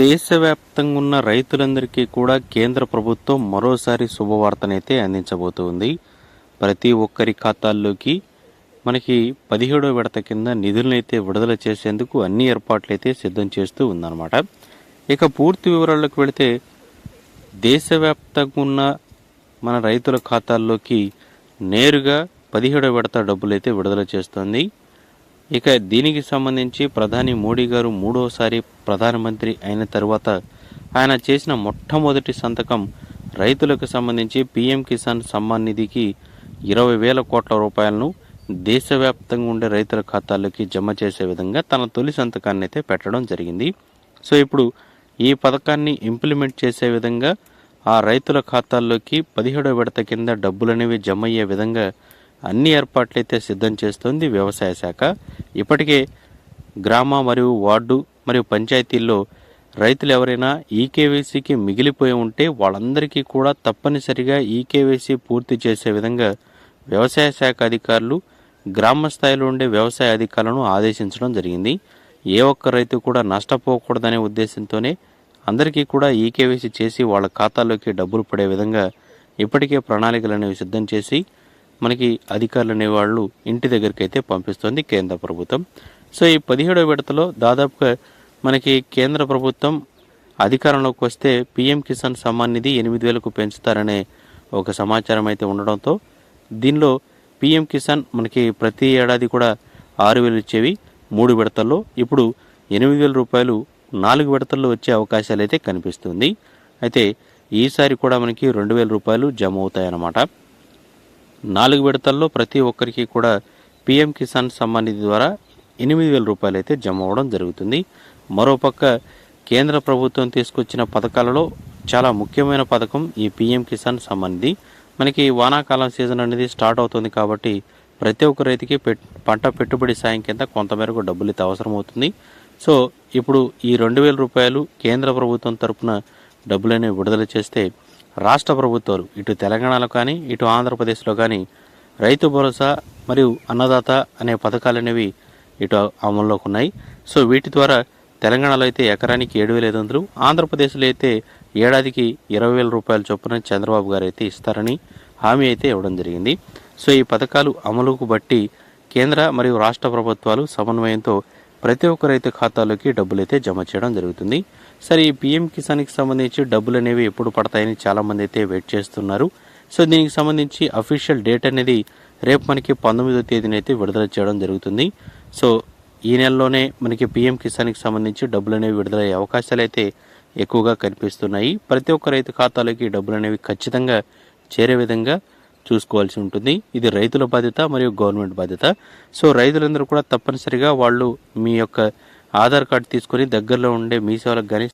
దేశవ్యాప్తంగా ఉన్న రైతులందరికీ కూడా కేంద్ర ప్రభుత్వం మరోసారి శుభవార్తనైతే అందించబోతుంది. ప్రతి ఒక్కరి ఖాతాల్లోకి మనకి పదిహేడో విడత కింద నిధులనైతే విడుదల చేసేందుకు అన్ని ఏర్పాట్లయితే సిద్ధం చేస్తూ ఉందన్నమాట. ఇక పూర్తి వివరాల్లోకి వెళితే దేశవ్యాప్తంగా ఉన్న మన రైతుల ఖాతాల్లోకి నేరుగా పదిహేడో విడత డబ్బులైతే విడుదల చేస్తోంది. ఇక దీనికి సంబంధించి ప్రధాని మోడీ గారు మూడోసారి ప్రధానమంత్రి అయిన తర్వాత ఆయన చేసిన మొట్టమొదటి సంతకం రైతులకు సంబంధించి పీఎం కిసాన్ సమ్మాన్ నిధికి ఇరవై వేల కోట్ల రూపాయలను దేశవ్యాప్తంగా ఉండే రైతుల ఖాతాల్లోకి జమ చేసే విధంగా తన తొలి సంతకాన్ని అయితే పెట్టడం జరిగింది. సో ఇప్పుడు ఈ పథకాన్ని ఇంప్లిమెంట్ చేసే విధంగా ఆ రైతుల ఖాతాల్లోకి పదిహేడో విడత కింద డబ్బులనేవి జమ అయ్యే విధంగా అన్ని ఏర్పాట్లయితే సిద్ధం చేస్తోంది వ్యవసాయ శాఖ. ఇప్పటికే గ్రామ మరియు వార్డు మరియు పంచాయతీల్లో రైతులు ఎవరైనా ఈకేవీసీకి మిగిలిపోయి ఉంటే వాళ్ళందరికీ కూడా తప్పనిసరిగా ఈకేవీసీ పూర్తి చేసే విధంగా వ్యవసాయ శాఖ అధికారులు గ్రామ స్థాయిలో ఉండే వ్యవసాయ అధికారులను ఆదేశించడం జరిగింది. ఏ ఒక్క రైతు కూడా నష్టపోకూడదనే ఉద్దేశంతోనే అందరికీ కూడా ఈకేవీసీ చేసి వాళ్ళ ఖాతాలోకి డబ్బులు పడే విధంగా ఇప్పటికే ప్రణాళికలు అనేవి సిద్ధం చేసి మనకి అధికారులు అనేవాళ్ళు ఇంటి దగ్గరికి అయితే పంపిస్తోంది కేంద్ర ప్రభుత్వం. సో ఈ పదిహేడో విడతలో దాదాపుగా మనకి కేంద్ర ప్రభుత్వం అధికారంలోకి వస్తే పీఎం కిసాన్ సమ్మాన్ నిధి ఎనిమిది వేలకు పెంచుతారనే ఒక సమాచారం అయితే ఉండడంతో దీనిలో పీఎం కిసాన్ మనకి ప్రతి ఏడాది కూడా ఆరు వేలు ఇచ్చేవి మూడు విడతల్లో. ఇప్పుడు ఎనిమిది వేల రూపాయలు నాలుగు విడతల్లో వచ్చే అవకాశాలు అయితే కనిపిస్తుంది. అయితే ఈసారి కూడా మనకి రెండు వేల రూపాయలు జమ అవుతాయన్నమాట. నాలుగు విడతల్లో ప్రతి ఒక్కరికి కూడా పీఎం కిసాన్ సమ్మాన్ నిధి ద్వారా ఎనిమిది వేల రూపాయలు అయితే జమ అవ్వడం జరుగుతుంది. మరోపక్క కేంద్ర ప్రభుత్వం తీసుకొచ్చిన పథకాలలో చాలా ముఖ్యమైన పథకం ఈ పీఎం కిసాన్ సమ్మాన్ నిధి. మనకి వానాకాలం సీజన్ అనేది స్టార్ట్ అవుతుంది కాబట్టి ప్రతి ఒక్క రైతుకి పెట్ పంట పెట్టుబడి సాయం కింద కొంతమేరకు డబ్బులు అయితే అవసరం అవుతుంది సో ఇప్పుడు ఈ రెండు వేల రూపాయలు కేంద్ర ప్రభుత్వం తరపున డబ్బులనే విడుదల చేస్తే రాష్ట్ర ప్రభుత్వాలు ఇటు తెలంగాణలో కానీ ఇటు ఆంధ్రప్రదేశ్లో కానీ రైతు భరోసా మరియు అన్నదాత అనే పథకాలు అనేవి ఇటు అమల్లోకి ఉన్నాయి. సో వీటి ద్వారా తెలంగాణలో అయితే ఎకరానికి ఏడు వేల ఐదు వందలు ఆంధ్రప్రదేశ్లో అయితే ఏడాదికి ఇరవై వేల రూపాయల చొప్పున చంద్రబాబు గారు అయితే ఇస్తారని హామీ అయితే ఇవ్వడం జరిగింది. సో ఈ పథకాలు అమలుకు బట్టి కేంద్ర మరియు రాష్ట్ర ప్రభుత్వాలు సమన్వయంతో ప్రతి ఒక్క రైతు ఖాతాలోకి డబ్బులైతే జమ చేయడం జరుగుతుంది. సరే ఈ పీఎం కిసాన్కి సంబంధించి డబ్బులు అనేవి ఎప్పుడు పడతాయని చాలామంది అయితే వెయిట్ చేస్తున్నారు. సో దీనికి సంబంధించి అఫీషియల్ డేట్ అనేది రేపు మనకి పంతొమ్మిదో తేదీన అయితే విడుదల చేయడం జరుగుతుంది. సో ఈ నెలలోనే మనకి పీఎం కిసాన్కి సంబంధించి డబ్బులు అనేవి విడుదలయ్యే అవకాశాలు అయితే ఎక్కువగా కనిపిస్తున్నాయి. ప్రతి ఒక్క రైతు ఖాతాలోకి డబ్బులు అనేవి ఖచ్చితంగా చేరే విధంగా చూసుకోవాల్సి ఉంటుంది. ఇది రైతుల బాధ్యత మరియు గవర్నమెంట్ బాధ్యత. సో రైతులందరూ కూడా తప్పనిసరిగా వాళ్ళు మీ యొక్క ఆధార్ కార్డు తీసుకొని దగ్గరలో ఉండే మీ సేవలకు కానీ